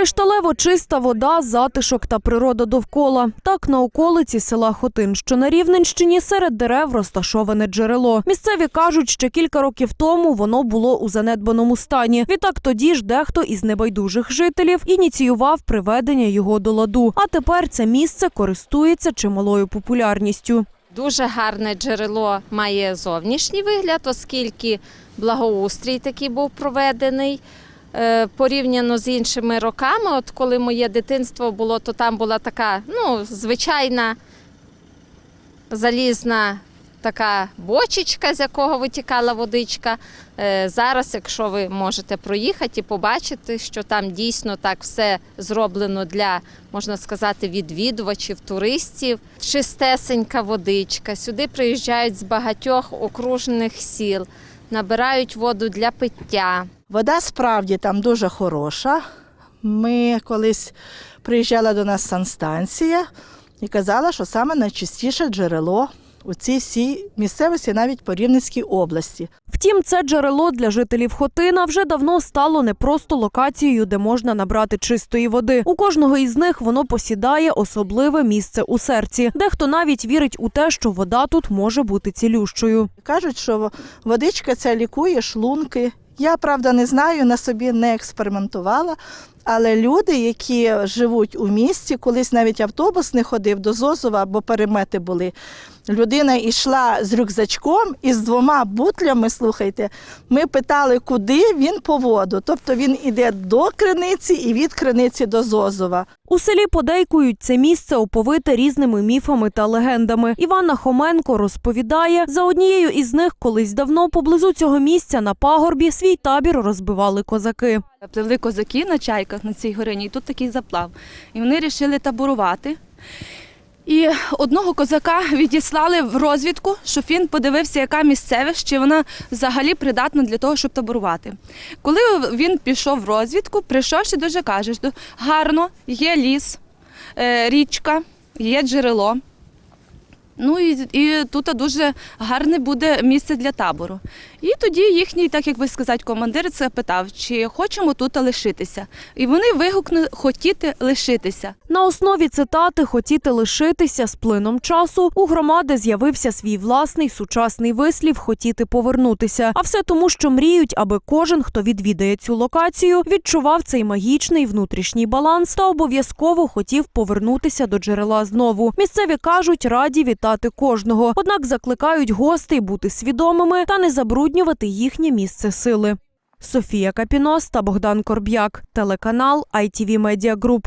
Кришталево чиста вода, затишок та природа довкола. Так на околиці села Хотин, що на Рівненщині, серед дерев розташоване джерело. Місцеві кажуть, що кілька років тому воно було у занедбаному стані. Відтак тоді ж дехто із небайдужих жителів ініціював приведення його до ладу. А тепер це місце користується чималою популярністю. Дуже гарне джерело має зовнішній вигляд, оскільки благоустрій такий був проведений. Е, Порівняно з іншими роками, от коли моє дитинство було, то там була така ну, звичайна залізна така бочечка, з якого витікала водичка. Е, Зараз, якщо ви можете проїхати і побачити, що там дійсно так все зроблено для, можна сказати, відвідувачів, туристів. Чистесенька водичка. Сюди приїжджають з багатьох окружних сіл, набирають воду для пиття. Вода справді там дуже хороша. Ми колись приїжджала до нас санстанція і казала, що саме найчистіше джерело у цій всій місцевості, навіть по Рівненській області. Втім, це джерело для жителів Хотина вже давно стало не просто локацією, де можна набрати чистої води. У кожного із них воно посідає особливе місце у серці. Дехто навіть вірить у те, що вода тут може бути цілющою. Кажуть, що водичка ця лікує шлунки. Я правда не знаю, на собі не експериментувала. Але люди, які живуть у місті, колись навіть автобус не ходив до Зозова, бо перемети були. Людина йшла з рюкзачком і з двома бутлями. Слухайте, ми питали, куди він по воду. Тобто він іде до криниці і від криниці до Зозова. У селі подейкують це місце оповите різними міфами та легендами. Іванна Хоменко розповідає, за однією із них колись давно поблизу цього місця на пагорбі свій табір розбивали козаки. Пливли козаки на чайках на цій горині, і тут такий заплав. І вони вирішили таборувати. І одного козака відіслали в розвідку, щоб він подивився, яка місцевість, чи вона взагалі придатна для того, щоб таборувати. Коли він пішов в розвідку, прийшовши дуже каже, що гарно, є ліс, е, річка, є джерело. Ну і, і тут дуже гарне буде місце для табору. І тоді їхній, так як би сказати, командир це питав, чи хочемо тут лишитися. І вони вигукнули хотіти лишитися. На основі цитати хотіти лишитися з плином часу у громади з'явився свій власний сучасний вислів хотіти повернутися. А все тому, що мріють, аби кожен, хто відвідає цю локацію, відчував цей магічний внутрішній баланс та обов'язково хотів повернутися до джерела знову. Місцеві кажуть, раді вітати кожного, однак закликають гостей бути свідомими та не забруднювати їхнє місце сили. Софія Капінос та Богдан Корб'як, телеканал ITV Media Group.